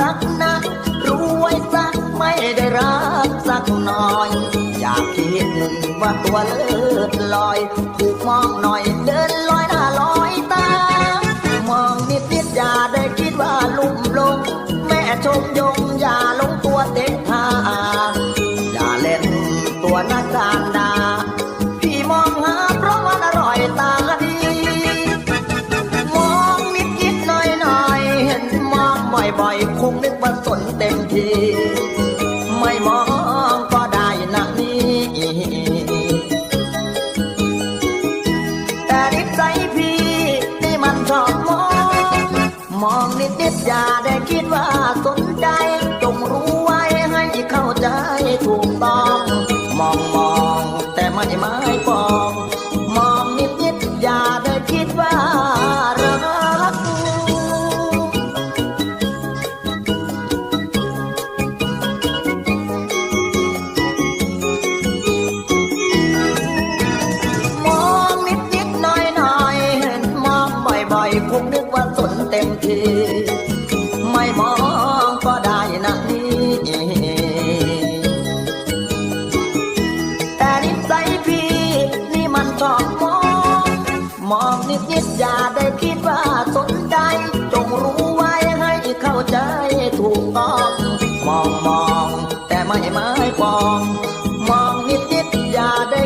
รักนะ รู้ไว้สักไม่ได้รักสักหน่อย อยากคิดหนึ่งว่าตัวเลิศลอยถูกมองหน่อยเดินลอยหน้าลอยตา มองนิดนิดอย่าได้คิดว่าลุ่มลง แม่ชมยงอย่าลงตัวเต็มทาอย่าเล่นตัวนักดา สนเต็มที ไม่มองก็ได้นะนี่แต่นิสัยพี่นี่มันชอบมอง มองนิดนิดอย่าได้คิดว่าสนใจ จงรู้ไว้ให้เข้าใจถูกต้อง มองมอง บ่อยๆคงนึกว่าสนเต็มที ไม่มองก็ได้นะนี่แต่นิสัยพี่ นี่มันชอบมอง มองนิดนิดอย่าได้คิดว่าสนใจ จงรู้ไว้ให้เข้าใจถูกต้องมองมอง แต่ไม่ไม้ปอง มองนิดนิดอย่าได้